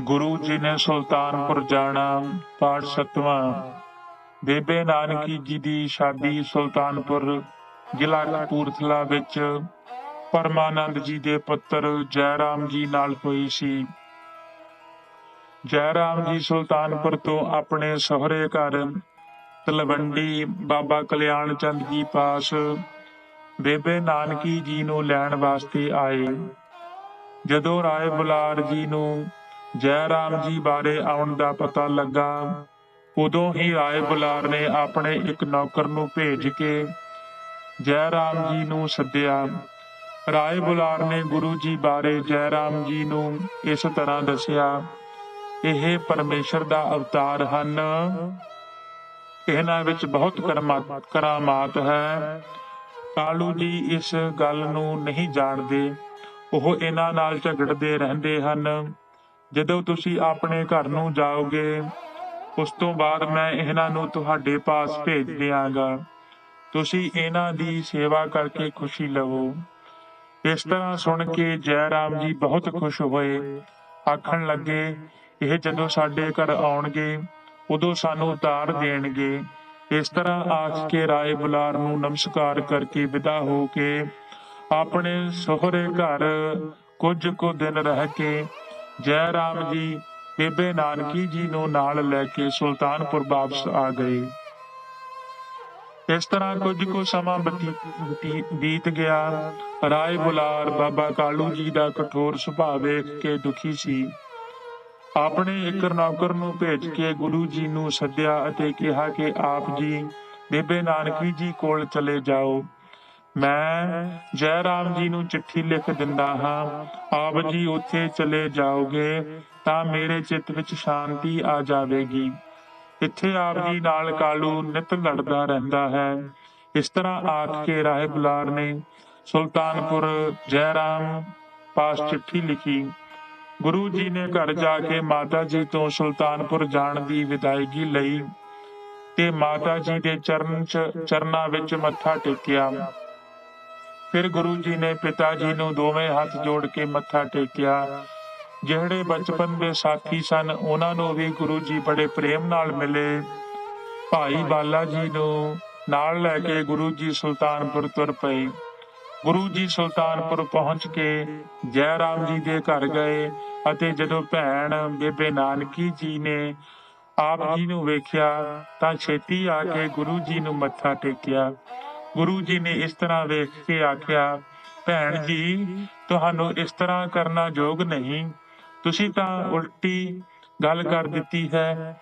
ਗੁਰੂ ਜੀ ਨੇ ਸੁਲਤਾਨਪੁਰ ਜਾਣਾ ਪਾਠ ਸਤਵਾਂ ਬੇਬੇ ਨਾਨਕੀ ਜੀ ਦੀ ਸ਼ਾਦੀ ਸੁਲਤਾਨਪੁਰ ਜ਼ਿਲ੍ਹਾ ਕਪੂਰਥਲਾ ਵਿੱਚ ਪਰਮਾਨੰਦ ਜੀ ਦੇ ਪੁੱਤਰ ਜੈਰਾਮ ਜੀ ਨਾਲ ਹੋਈ ਸੀ। ਜੈਰਾਮ ਜੀ ਸੁਲਤਾਨਪੁਰ ਤੋਂ ਆਪਣੇ ਸਹੁਰੇ ਘਰ ਤਲਵੰਡੀ ਬਾਬਾ ਕਲਿਆਣ ਚੰਦ ਜੀ ਪਾਸ ਬੇਬੇ ਨਾਨਕੀ ਜੀ ਨੂੰ ਲੈਣ ਵਾਸਤੇ ਆਏ। ਜਦੋਂ ਰਾਏ ਬੁਲਾਰ ਜੀ ਨੂੰ ਜੈ ਰਾਮ ਜੀ ਬਾਰੇ ਆਉਣ ਦਾ ਪਤਾ ਲੱਗਾ। ਉਦੋਂ ਹੀ ਰਾਏ ਬੁਲਾਰ ਨੇ ਆਪਣੇ ਇੱਕ ਨੌਕਰ ਨੂੰ ਭੇਜ ਕੇ ਜੈ ਰਾਮ ਜੀ ਨੂੰ ਸੱਦਿਆ। ਰਾਏ ਬੁਲਾਰ ਨੇ ਗੁਰੂ ਜੀ ਬਾਰੇ ਜੈ ਰਾਮ ਜੀ ਨੂੰ ਇਸ ਤਰ੍ਹਾਂ ਦੱਸਿਆ, ਇਹ ਪਰਮੇਸ਼ਰ ਦਾ ਅਵਤਾਰ ਹਨ। ਇਹਨਾਂ ਵਿੱਚ ਬਹੁਤ ਕਰਮਾ- ਕਰਾਮਾਤ ਹੈ। ਕਾਲੂ ਜੀ ਇਸ ਗੱਲ ਨੂੰ ਨਹੀਂ ਜਾਣਦੇ। ਉਹ ਇਹਨਾਂ ਨਾਲ ਝਗੜਦੇ ਰਹਿੰਦੇ ਹਨ। ਜਦੋਂ ਤੁਸੀਂ ਆਪਣੇ ਘਰ ਨੂੰ ਜਾਓਗੇ, ਉਸ ਤੋਂ ਬਾਅਦ ਮੈਂ ਇਹਨਾਂ ਨੂੰ ਤੁਹਾਡੇ ਪਾਸ ਭੇਜ ਦਿਆਂਗਾ। ਤੁਸੀਂ ਇਹਨਾਂ ਦੀ ਸੇਵਾ ਕਰਕੇ ਖੁਸ਼ੀ ਲਵੋ। ਇਸ ਤਰ੍ਹਾਂ ਸੁਣ ਕੇ ਜੈ ਰਾਮ ਜੀ ਬਹੁਤ ਖੁਸ਼ ਹੋਏ। ਆਖਣ ਲੱਗੇ, ਇਹ ਜਦੋਂ ਸਾਡੇ ਘਰ ਆਉਣਗੇ, ਉਦੋਂ ਸਾਨੂੰ ਉਤਾਰ ਦੇਣਗੇ। ਇਸ ਤਰ੍ਹਾਂ ਆਖ ਕੇ ਰਾਏ ਬੁਲਾਰ ਨੂੰ ਨਮਸਕਾਰ ਕਰਕੇ ਵਿਦਾ ਹੋ ਕੇ ਆਪਣੇ ਸਹੁਰੇ ਘਰ ਕੁਝ ਕੁ ਦਿਨ ਰਹਿ ਕੇ ਜੈ ਰਾਮ ਜੀ, ਬੇਬੇ ਨਾਨਕੀ ਜੀ ਨੂੰ ਨਾਲ ਲੈ ਕੇ ਸੁਲਤਾਨਪੁਰ ਵਾਪਸ ਆ ਗਏ। ਇਸ ਤਰ੍ਹਾਂ ਕੁਝ ਕੁ ਸਮਾਂ ਬਤੀ- ਬੀਤ ਗਿਆ। ਰਾਏ ਬੁਲਾਰ ਬਾਬਾ ਕਾਲੂ ਜੀ ਦਾ ਕਠੋਰ ਸੁਭਾਅ ਵੇਖ ਕੇ ਦੁਖੀ ਸੀ। ਆਪਣੇ ਇੱਕ ਨੌਕਰ ਨੂੰ ਭੇਜ ਕੇ ਗੁਰੂ ਜੀ ਨੂੰ ਸੱਦਿਆ ਅਤੇ ਕਿਹਾ ਕਿ ਆਪ ਜੀ, ਬੇਬੇ ਨਾਨਕੀ ਜੀ ਕੋਲ ਚਲੇ ਜਾਓ। ਮੈਂ ਜੈ ਰਾਮ ਜੀ ਨੂੰ ਚਿੱਠੀ ਲਿਖ ਦਿੰਦਾ ਹਾਂ। ਆਪ ਜੀ ਉੱਥੇ ਚਲੇ ਜਾਓਗੇ ਤਾਂ ਮੇਰੇ ਚਿੱਤ ਵਿੱਚ ਸ਼ਾਂਤੀ ਆ ਜਾਵੇਗੀ। ਇੱਥੇ ਆਪ ਜੀ ਨਾਲ ਕਾਲੂ ਨਿਤ ਲੜਦਾ ਰਹਿੰਦਾ ਹੈ। ਇਸ ਤਰ੍ਹਾਂ ਆਖ ਕੇ ਰਾਏ ਬੁਲਾਰ ਨੇ ਸੁਲਤਾਨਪੁਰ ਜੈ ਰਾਮ ਪਾਸ ਚਿੱਠੀ ਲਿਖੀ। ਗੁਰੂ ਜੀ ਨੇ ਘਰ ਜਾ ਕੇ ਮਾਤਾ ਜੀ ਤੋਂ ਸੁਲਤਾਨਪੁਰ ਜਾਣ ਦੀ ਵਿਦਾਇਗੀ ਲਈ ਤੇ ਮਾਤਾ ਜੀ ਦੇ ਚਰਨ ਚ ਚਰਨਾਂ ਵਿੱਚ ਮੱਥਾ ਟੇਕਿਆ। ਫਿਰ ਗੁਰੂ ਜੀ ਨੇ ਪਿਤਾ ਜੀ ਨੂੰ ਦੋਵੇਂ ਹੱਥ ਜੋੜ ਕੇ ਮੱਥਾ ਟੇਕਿਆ। ਜਿਹੜੇ ਬਚਪਨ ਦੇ ਸਾਥੀ ਸਨ, ਉਹਨਾਂ ਨੂੰ ਵੀ ਗੁਰੂ ਜੀ ਬੜੇ ਪ੍ਰੇਮ ਨਾਲ ਮਿਲੇ। ਭਾਈ ਬਾਲਾ ਜੀ ਨੂੰ ਨਾਲ ਲੈ ਕੇ ਗੁਰੂ ਜੀ ਸੁਲਤਾਨਪੁਰ ਤੁਰ ਪਏ। ਗੁਰੂ ਜੀ ਸੁਲਤਾਨਪੁਰ ਪਹੁੰਚ ਕੇ ਜੈ ਰਾਮ ਜੀ ਦੇ ਘਰ ਗਏ ਅਤੇ ਜਦੋਂ ਭੈਣ ਬੇਬੇ ਨਾਨਕੀ ਜੀ ਨੇ ਆਪ ਜੀ ਨੂੰ ਵੇਖਿਆ ਤਾਂ ਛੇਤੀ ਆ ਕੇ ਗੁਰੂ ਜੀ ਨੂੰ ਮੱਥਾ ਟੇਕਿਆ। ਗੁਰੂ ਜੀ ਨੇ ਇਸ ਤਰ੍ਹਾਂ ਵੇਖ ਕੇ ਆਖਿਆ, ਭੈਣ ਜੀ, ਤੁਹਾਨੂੰ ਇਸ ਤਰ੍ਹਾਂ ਕਰਨਾ ਯੋਗ ਨਹੀਂ। ਤੁਸੀਂ ਤਾਂ ਉਲਟੀ ਗੱਲ ਕਰ ਦਿੱਤੀ ਹੈ।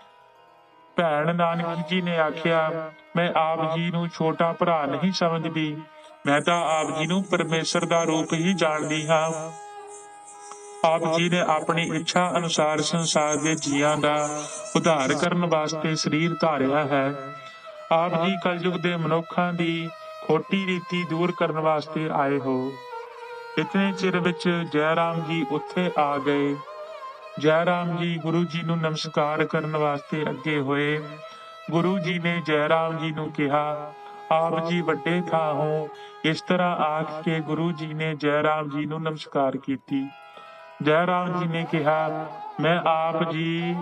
ਭੈਣ ਨਾਨਕ ਜੀ ਨੇ ਆਖਿਆ, ਮੈਂ ਆਪ ਜੀ ਨੂੰ ਛੋਟਾ ਭਰਾ ਨਹੀਂ ਸਮਝਦੀ। ਮੈਂ ਤਾਂ ਆਪ ਜੀ ਨੂੰ ਪਰਮੇਸ਼ਰ ਦਾ ਰੂਪ ਹੀ ਜਾਣਦੀ ਹਾਂ। ਆਪ ਜੀ ਨੇ ਆਪਣੀ ਇੱਛਾ ਅਨੁਸਾਰ ਸੰਸਾਰ ਦੇ ਜੀਆਂ ਦਾ ਉਧਾਰ ਕਰਨ ਵਾਸਤੇ ਸਰੀਰ ਧਾਰਿਆ ਹੈ। ਆਪ ਜੀ ਕਲਯੁਗ ਦੇ ਮਨੁੱਖਾਂ ਦੀ ਖੋਟੀ ਰੀਤੀ ਦੂਰ ਕਰਨ ਵਾਸਤੇ ਆਏ ਹੋ। ਇਤਨੇ ਚਿਰ ਵਿੱਚ ਜੈ ਰਾਮ ਜੀ ਉੱਥੇ ਆ ਗਏ। ਜੈ ਰਾਮ ਜੀ ਗੁਰੂ ਜੀ ਨੂੰ ਨਮਸਕਾਰ ਕਰਨ ਵਾਸਤੇ ਅੱਗੇ ਹੋਏ। ਗੁਰੂ ਜੀ ਨੇ ਜੈ ਰਾਮ ਜੀ ਨੂੰ ਕਿਹਾ, ਆਪ ਜੀ ਵੱਡੇ ਥਾਂ ਹੋ। ਇਸ ਤਰ੍ਹਾਂ ਆਖ ਕੇ ਗੁਰੂ ਜੀ ਨੇ ਜੈ ਰਾਮ ਜੀ ਨੂੰ ਨਮਸਕਾਰ ਕੀਤੀ। ਜੈ ਰਾਮ ਜੀ ਨੇ ਕਿਹਾ, ਮੈਂ ਆਪ ਜੀ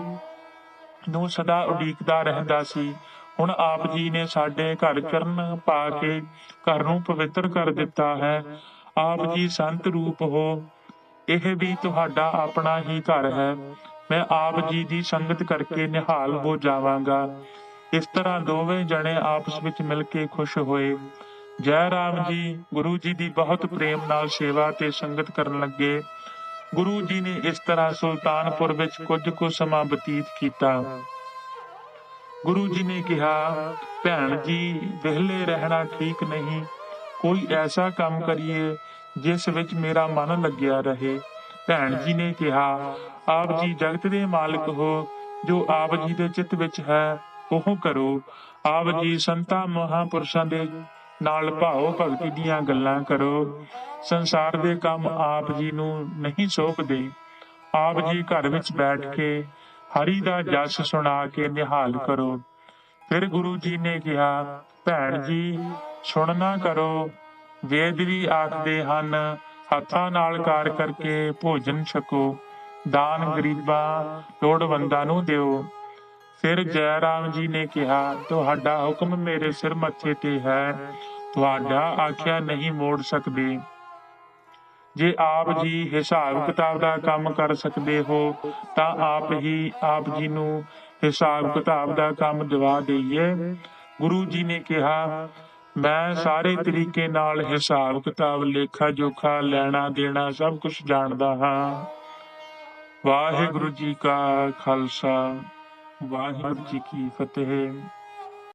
ਨੂੰ ਸਦਾ ਉਡੀਕਦਾ ਰਹਿੰਦਾ ਸੀ। ਹੁਣ ਆਪ ਜੀ ਨੇ ਸਾਡੇ ਘਰ ਚਰਨ ਪਾ ਕੇ ਘਰ ਨੂੰ ਪਵਿੱਤਰ ਕਰ ਦਿੱਤਾ ਹੈ। ਆਪ ਜੀ ਸੰਤ ਰੂਪ ਹੋ ਇਹ ਵੀ ਤੁਹਾਡਾ ਆਪਣਾ ਹੀ ਘਰ ਹੈ। ਮੈਂ ਆਪ ਜੀ ਦੀ ਸੰਗਤ ਕਰਕੇ ਨਿਹਾਲ ਹੋ ਜਾਵਾਂਗਾ। ਇਸ ਤਰ੍ਹਾਂ ਦੋਵੇਂ ਜਣੇ ਆਪਸ ਵਿੱਚ ਮਿਲ ਕੇ ਖੁਸ਼ ਹੋਏ। ਜੈ ਰਾਮ ਜੀ ਗੁਰੂ ਜੀ ਦੀ ਬਹੁਤ ਪ੍ਰੇਮ ਨਾਲ ਸੇਵਾ ਤੇ ਸੰਗਤ ਕਰਨ ਲੱਗੇ। ਗੁਰੂ ਜੀ ਨੇ ਇਸ ਤਰ੍ਹਾਂ ਸੁਲਤਾਨਪੁਰ ਵਿੱਚ ਕੁਝ ਕੁ ਸਮਾਂ ਬਤੀਤ ਕੀਤਾ। ਗੁਰੂ ਜੀ ਨੇ ਕਿਹਾ, ਭੈਣ ਜੀ, ਵਿਹਲੇ ਰਹਿਣਾ ਠੀਕ ਨਹੀਂ। ਕੋਈ ਐਸਾ ਕੰਮ ਕਰੀਏ ਜਿਸ ਵਿੱਚ ਮੇਰਾ ਮਨ ਲੱਗਿਆ ਰਹੇ। ਭੈਣ ਜੀ ਨੇ ਕਿਹਾ, ਆਪ ਜੀ ਜਗਤ ਦੇ ਮਾਲਕ ਹੋ। ਜੋ ਆਪ ਜੀ ਦੇ ਚਿੱਤ ਵਿੱਚ ਹੈ, ਉਹ ਕਰੋ। ਆਪ ਜੀ ਸੰਤਾਂ ਮਹਾਪੁਰਸ਼ਾਂ ਦੇ ਨਾਲ ਭਾਉ ਭਗਤੀ ਦੀਆਂ ਗੱਲਾਂ ਕਰੋ। ਸੰਸਾਰ ਦੇ ਕੰਮ ਆਪ ਜੀ ਨੂੰ ਨਹੀਂ ਸੌਂਪਦੇ। ਆਪ ਜੀ ਘਰ ਵਿੱਚ ਬੈਠ ਕੇ ਹਰੀ ਦਾ ਜਸ ਸੁਣਾ ਕੇ ਨਿਹਾਲ ਕਰੋ। ਫਿਰ ਗੁਰੂ ਜੀ ਨੇ ਕਿਹਾ, ਭੈਣ ਜੀ, ਸੁਣਨਾ ਕਰੋ। ਵੇਦ ਵੀ ਆਖਦੇ ਹਨ, ਹੱਥਾਂ ਨਾਲ ਕਾਰ ਕਰਕੇ ਭੋਜਨ ਛਕੋ। ਦਾਨ ਗਰੀਬਾਂ, ਲੋੜਵੰਦਾਂ ਨੂੰ ਦਿਓ। ਫਿਰ ਜੈ ਰਾਮ ਜੀ ਨੇ ਕਿਹਾ, ਤੁਹਾਡਾ ਹੁਕਮ ਮੇਰੇ ਸਿਰ ਮੱਥੇ ਤੇ ਹੈ। ਤੁਹਾਡਾ ਆਖਿਆ ਨਹੀਂ ਮੋੜ ਸਕਦੇ। ਜੇ ਆਪ ਜੀ ਹਿਸਾਬ ਕਿਤਾਬ ਦਾ ਕੰਮ ਕਰ ਸਕਦੇ ਹੋ ਤਾਂ ਆਪ ਹੀ ਆਪ ਜੀ ਨੂੰ ਹਿਸਾਬ ਕਿਤਾਬ ਦਾ ਕੰਮ ਦਿਵਾ ਦਈਏ। ਗੁਰੂ ਜੀ ਨੇ ਕਿਹਾ ਮੈਂ ਸਾਰੇ ਤਰੀਕੇ ਨਾਲ ਹਿਸਾਬ ਕਿਤਾਬ ਲੇਖਾ ਜੋਖਾ ਲੈਣਾ ਦੇਣਾ ਸਭ ਕੁਝ ਜਾਣਦਾ ਹਾਂ। ਵਾਹਿਗੁਰੂ ਜੀ ਕਾ ਖਾਲਸਾ। ਵਾਹਿਗੁਰੂ ਜੀ ਕੀ ਫਤਿਹ।